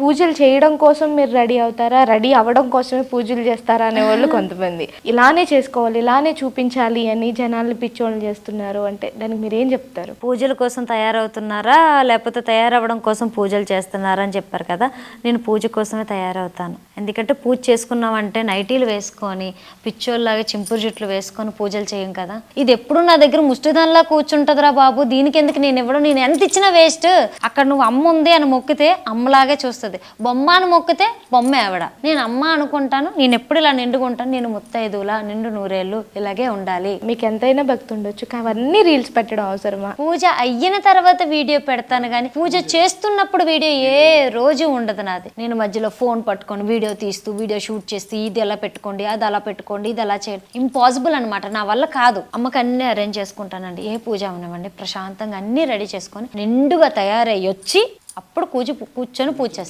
పూజలు చేయడం కోసం మీరు రెడీ అవుతారా? రెడీ అవ్వడం కోసమే పూజలు చేస్తారా అనే వాళ్ళు కొంతమంది. ఇలానే చేసుకోవాలి ఇలానే చూపించాలి అని జనాల్ని పిచ్చోళ్ళు చేస్తున్నారు అంటే దానికి మీరు ఏం చెప్తారు? పూజల కోసం తయారవుతున్నారా? లేకపోతే తయారవ్వడం కోసం పూజలు చేస్తున్నారా అని చెప్పారు కదా. నేను పూజ కోసమే తయారవుతాను. ఎందుకంటే పూజ చేసుకున్నామంటే నైటీలు వేసుకొని పిచ్చోళ్ళలాగా చింపురు జుట్లు వేసుకొని పూజలు చేయం కదా. ఇది ఎప్పుడు నా దగ్గర ముష్టిదానిలా కూర్చుంటుందిరా బాబు. దీనికి ఎందుకు నేను ఇవ్వడం? నేను ఎంత ఇచ్చినా వేస్ట్. అక్కడ నువ్వు అమ్మ ఉంది అని మొక్కితే అమ్మలాగే చూస్తుంది బొమ్మ అని మొక్కితే బొమ్మ ఆవిడ. నేను అమ్మ అనుకుంటాను నేను ఎప్పుడు ఇలా నిండుకుంటాను నేను ముత్తైదులా నిండు నూరేళ్ళు ఇలాగే ఉండాలి. మీకు ఎంతైనా భక్తి ఉండొచ్చు అవన్నీ రీల్స్ పెట్టడం అవసరమా? పూజ అయిన తర్వాత వీడియో పెడతాను కానీ పూజ చేస్తున్నప్పుడు వీడియో ఏ రోజు ఉండదు నాది. నేను మధ్యలో ఫోన్ పట్టుకొని వీడియో తీస్తూ వీడియో షూట్ చేస్తూ ఇది ఎలా పెట్టుకోండి అది అలా పెట్టుకోండి ఇది అలా చేయండి. ఇంపాసిబుల్ అనమాట నా వల్ల కాదు. అమ్మకి అన్ని అరేంజ్ చేసుకుంటానండి. ఏ పూజ అవనివ్వండి. ప్రశాంతంగా అన్ని రెడీ చేసుకొని నిండుగా తయారయ్యి వచ్చి అప్పుడు కూర్చొని పూజ చేస్తాను.